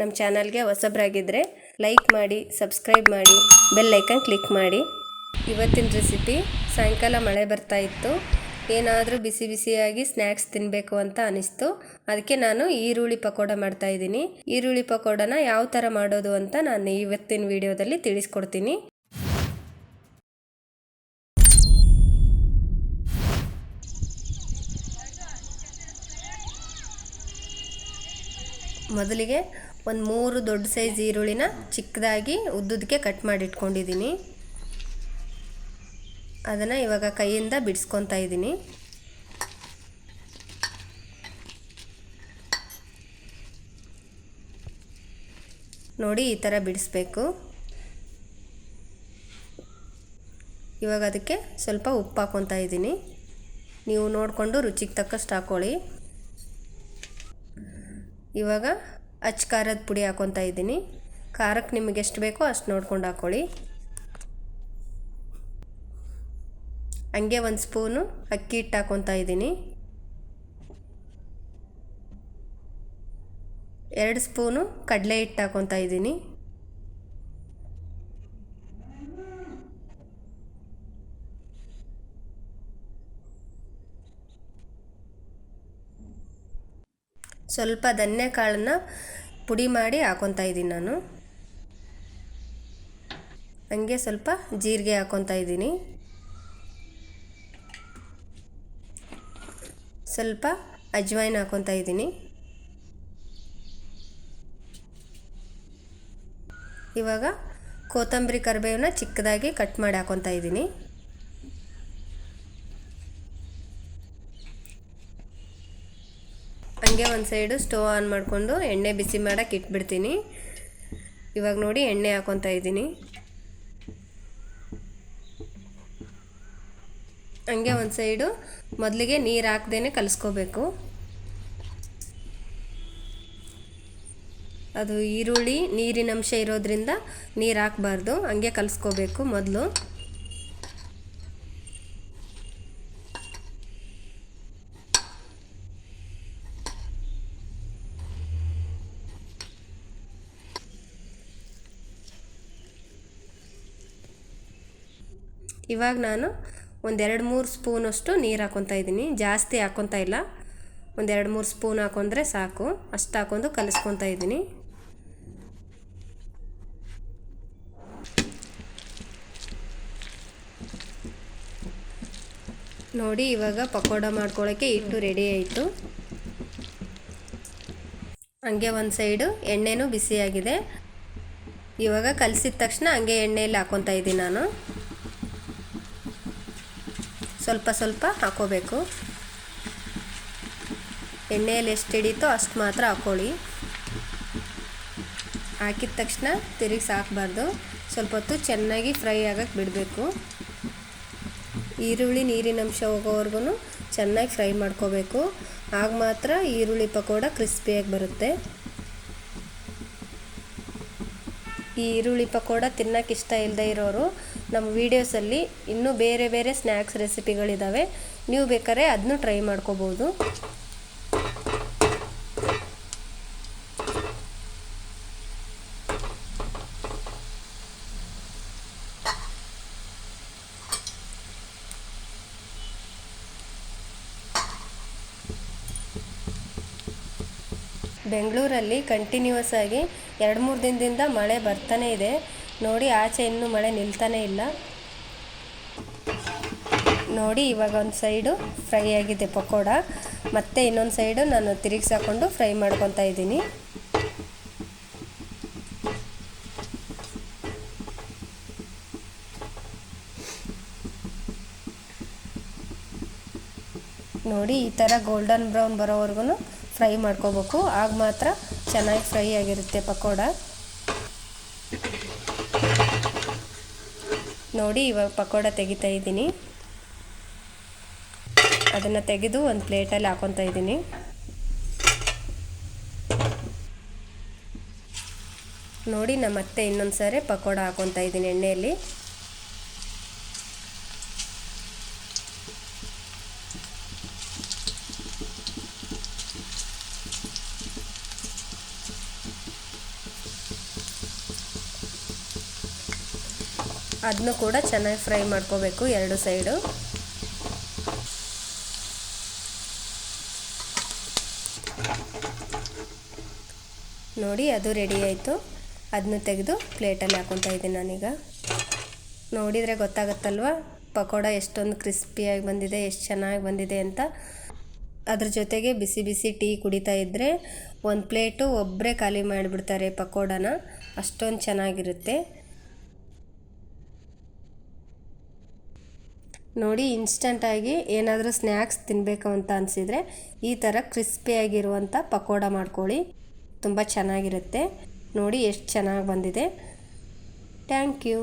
ನಮ್ಮ ಚಾನಲ್ಗೆ ಹೊಸಬ್ರಾಗಿದ್ದರೆ ಲೈಕ್ ಮಾಡಿ, ಸಬ್ಸ್ಕ್ರೈಬ್ ಮಾಡಿ, ಬೆಲ್ ಐಕನ್ ಕ್ಲಿಕ್ ಮಾಡಿ. ಇವತ್ತಿನ ರೆಸಿಪಿ, ಸಾಯಂಕಾಲ ಮಳೆ ಬರ್ತಾ ಇತ್ತು. ಏನಾದರೂ ಬಿಸಿ ಬಿಸಿಯಾಗಿ ಸ್ನ್ಯಾಕ್ಸ್ ತಿನ್ನಬೇಕು ಅಂತ ಅನಿಸ್ತು. ಅದಕ್ಕೆ ನಾನು ಈರುಳ್ಳಿ ಪಕೋಡ ಮಾಡ್ತಾ ಇದ್ದೀನಿ. ಈರುಳ್ಳಿ ಪಕೋಡನ ಯಾವ ಥರ ಮಾಡೋದು ಅಂತ ನಾನು ಇವತ್ತಿನ ವಿಡಿಯೋದಲ್ಲಿ ತಿಳಿಸ್ಕೊಡ್ತೀನಿ. ಮೊದಲಿಗೆ ಒಂದು ಮೂರು ದೊಡ್ಡ ಸೈಜ್ ಈರುಳ್ಳಿನ ಚಿಕ್ಕದಾಗಿ ಉದ್ದುದಕ್ಕೆ ಕಟ್ ಮಾಡಿ ಇಟ್ಕೊಂಡಿದ್ದೀನಿ ಅದನ್ನು ಇವಾಗ ಕೈಯಿಂದ ಬಿಡಿಸ್ಕೊತಾ ಇದ್ದೀನಿ. ನೋಡಿ ಈ ಥರ ಬಿಡಿಸ್ಬೇಕು. ಇವಾಗ ಅದಕ್ಕೆ ಸ್ವಲ್ಪ ಉಪ್ಪು ಹಾಕ್ಕೊತಾ ಇದ್ದೀನಿ. ನೀವು ನೋಡಿಕೊಂಡು ರುಚಿಗೆ ತಕ್ಕಷ್ಟು ಹಾಕ್ಕೊಳ್ಳಿ ಇವಾಗ ಅಚ್ಚ ಖಾರದ ಪುಡಿ ಹಾಕ್ಕೊತಾ ಇದ್ದೀನಿ. ಖಾರಕ್ಕೆ ನಿಮಗೆ ಎಷ್ಟು ಬೇಕೋ ಅಷ್ಟು ನೋಡ್ಕೊಂಡು ಹಾಕ್ಕೊಳ್ಳಿ ಹಂಗೆ ಒಂದು ಸ್ಪೂನು ಅಕ್ಕಿ ಹಿಟ್ಟು ಹಾಕ್ಕೊತಾ ಇದ್ದೀನಿ. ಎರಡು ಸ್ಪೂನು ಕಡಲೆ ಹಿಟ್ಟು ಹಾಕ್ಕೊತಾ ಇದ್ದೀನಿ. ಸ್ವಲ್ಪ ಧನ್ಯ ಕಾಳನ್ನ ಪುಡಿ ಮಾಡಿ ಹಾಕೊತಾ ಇದ್ದೀನಿ ನಾನು. ಹಂಗೆ ಸ್ವಲ್ಪ ಜೀರಿಗೆ ಹಾಕೊತಾ ಇದ್ದೀನಿ. ಸ್ವಲ್ಪ ಅಜ್ವಾಯಿನ ಹಾಕೊತಾ ಇದ್ದೀನಿ. ಇವಾಗ ಕೊತ್ತಂಬರಿ ಕರಿಬೇವನ್ನ ಚಿಕ್ಕದಾಗಿ ಕಟ್ ಮಾಡಿ ಹಾಕ್ಕೊತಾ ಇದ್ದೀನಿ. ಹಂಗೆ ಒಂದು ಸೈಡು ಸ್ಟವ್ ಆನ್ ಮಾಡಿಕೊಂಡು ಎಣ್ಣೆ ಬಿಸಿ ಮಾಡೋಕೆ ಇಟ್ಬಿಡ್ತೀನಿ. ಇವಾಗ ನೋಡಿ ಎಣ್ಣೆ ಹಾಕ್ಕೊತಾ ಇದ್ದೀನಿ. ಹಂಗೆ ಒಂದು ಸೈಡು ಮೊದಲಿಗೆ ನೀರು ಹಾಕ್ದೇ ಕಲಿಸ್ಕೋಬೇಕು. ಅದು ಈರುಳ್ಳಿ ನೀರಿನ ಅಂಶ ಇರೋದ್ರಿಂದ ನೀರು ಹಾಕಬಾರ್ದು. ಹಂಗೆ ಕಲಿಸ್ಕೋಬೇಕು ಮೊದಲು. ಇವಾಗ ನಾನು ಒಂದೆರಡು ಮೂರು ಸ್ಪೂನಷ್ಟು ನೀರು ಹಾಕ್ಕೊತಾ ಇದ್ದೀನಿ. ಜಾಸ್ತಿ ಹಾಕ್ಕೊತಾ ಇಲ್ಲ. ಒಂದೆರಡು ಮೂರು ಸ್ಪೂನ್ ಹಾಕೊಂಡ್ರೆ ಸಾಕು. ಅಷ್ಟು ಹಾಕೊಂಡು ಕಲಿಸ್ಕೊತಾ ಇದ್ದೀನಿ. ನೋಡಿ, ಇವಾಗ ಪಕೋಡ ಮಾಡ್ಕೊಳ್ಳೋಕ್ಕೆ ಹಿಟ್ಟು ರೆಡಿ ಆಯಿತು. ಹಂಗೆ ಒಂದು ಸೈಡು ಎಣ್ಣೆನೂ ಬಿಸಿಯಾಗಿದೆ. ಇವಾಗ ಕಲಿಸಿದ ತಕ್ಷಣ ಹಂಗೆ ಎಣ್ಣೆಯಲ್ಲಿ ಹಾಕ್ಕೊತಾ ಇದ್ದೀನಿ ನಾನು. ಸ್ವಲ್ಪ ಸ್ವಲ್ಪ ಹಾಕೋಬೇಕು. ಎಣ್ಣೆಯಲ್ಲಿ ಎಷ್ಟು ಹಿಡಿತೋ ಅಷ್ಟು ಮಾತ್ರ ಹಾಕ್ಕೊಳ್ಳಿ ಹಾಕಿದ ತಕ್ಷಣ ತಿರುಗಿಸಿ ಹಾಕಬಾರ್ದು ಸ್ವಲ್ಪ ಹೊತ್ತು ಚೆನ್ನಾಗಿ ಫ್ರೈ ಆಗಕ್ಕೆ ಬಿಡಬೇಕು. ಈರುಳ್ಳಿ ನೀರಿನಂಶ ಹೋಗೋವರೆಗೂ ಚೆನ್ನಾಗಿ ಫ್ರೈ ಮಾಡ್ಕೋಬೇಕು. ಆಗ ಮಾತ್ರ ಈರುಳ್ಳಿ ಪಕೋಡ ಕ್ರಿಸ್ಪಿಯಾಗಿ ಬರುತ್ತೆ. ಈ ಈರುಳ್ಳಿ ಪಕೋಡ ತಿನ್ನೋಕೆ ಇಷ್ಟ ಇಲ್ಲದೆ ಇರೋರು, ನಮ್ಮ ವೀಡಿಯೋಸಲ್ಲಿ ಇನ್ನೂ ಬೇರೆ ಬೇರೆ ಸ್ನ್ಯಾಕ್ಸ್ ರೆಸಿಪಿಗಳಿದ್ದಾವೆ ನೀವು ಬೇಕಾದ್ರೆ ಅದನ್ನು ಟ್ರೈ ಮಾಡ್ಕೋಬೋದು. ಬೆಂಗಳೂರಲ್ಲಿ ಕಂಟಿನ್ಯೂಸ್ ಆಗಿ ಎರಡು ಮೂರು ದಿನದಿಂದ ಮಳೆ ಬರ್ತಾನೆ ಇದೆ. ನೋಡಿ, ಆಚೆ ಇನ್ನೂ ಮಳೆ ನಿಲ್ತಾನೆ ಇಲ್ಲ. ನೋಡಿ, ಇವಾಗ ಒಂದು ಸೈಡು ಫ್ರೈ ಆಗಿದೆ ಪಕೋಡ. ಮತ್ತೆ ಇನ್ನೊಂದು ಸೈಡು ನಾನು ತಿರುಗಿಸಾಕೊಂಡು ಫ್ರೈ ಮಾಡ್ಕೊತಾ ಇದ್ದೀನಿ. ನೋಡಿ, ಈ ಥರ ಗೋಲ್ಡನ್ ಬ್ರೌನ್ ಬರೋವರೆಗೂ ಫ್ರೈ ಮಾಡ್ಕೋಬೇಕು. ಆಗ ಮಾತ್ರ ಚೆನ್ನಾಗಿ ಫ್ರೈ ಆಗಿರುತ್ತೆ ಪಕೋಡ. ನೋಡಿ, ಇವಾಗ ಪಕೋಡ ತೆಗಿತಾ ಇದ್ದೀನಿ. ಅದನ್ನು ತೆಗೆದು ಒಂದು ಪ್ಲೇಟಲ್ಲಿ ಹಾಕೊತಾ ಇದ್ದೀನಿ. ನೋಡಿ ನಮ್ಮ ಮತ್ತೆ ಇನ್ನೊಂದು ಸಾರಿ ಪಕೋಡ ಹಾಕೊತಾ ಇದ್ದೀನಿ ಎಣ್ಣೆಯಲ್ಲಿ. ಅದನ್ನು ಕೂಡ ಚೆನ್ನಾಗಿ ಫ್ರೈ ಮಾಡ್ಕೋಬೇಕು ಎರಡು ಸೈಡು. ನೋಡಿ, ಅದು ರೆಡಿ ಆಯಿತು. ಅದನ್ನು ತೆಗೆದು ಪ್ಲೇಟಲ್ಲಿ ಹಾಕೊತಾ ಇದ್ದೀನಿ ನಾನೀಗ. ನೋಡಿದರೆ ಗೊತ್ತಾಗುತ್ತಲ್ವ? ಪಕೋಡ ಎಷ್ಟೊಂದು ಕ್ರಿಸ್ಪಿಯಾಗಿ ಬಂದಿದೆ, ಎಷ್ಟು ಚೆನ್ನಾಗಿ ಬಂದಿದೆ ಅಂತ. ಅದ್ರ ಜೊತೆಗೆ ಬಿಸಿ ಬಿಸಿ ಟೀ ಕುಡಿತಾ ಇದ್ದರೆ ಒಂದು ಪ್ಲೇಟು ಒಬ್ಬರೇ ಖಾಲಿ ಮಾಡಿಬಿಡ್ತಾರೆ ಪಕೋಡನ. ಅಷ್ಟೊಂದು ಚೆನ್ನಾಗಿರುತ್ತೆ. ನೋಡಿ ಇನ್ಸ್ಟಂಟಾಗಿ ಏನಾದರೂ ಸ್ನ್ಯಾಕ್ಸ್ ತಿನ್ನಬೇಕು ಅಂತ ಅನಿಸಿದರೆ ಈ ಥರ ಕ್ರಿಸ್ಪಿಯಾಗಿರುವಂಥ ಪಕೋಡ ಮಾಡ್ಕೊಳ್ಳಿ. ತುಂಬ ಚೆನ್ನಾಗಿರುತ್ತೆ. ನೋಡಿ ಎಷ್ಟು ಚೆನ್ನಾಗಿ ಬಂದಿದೆ. Thank you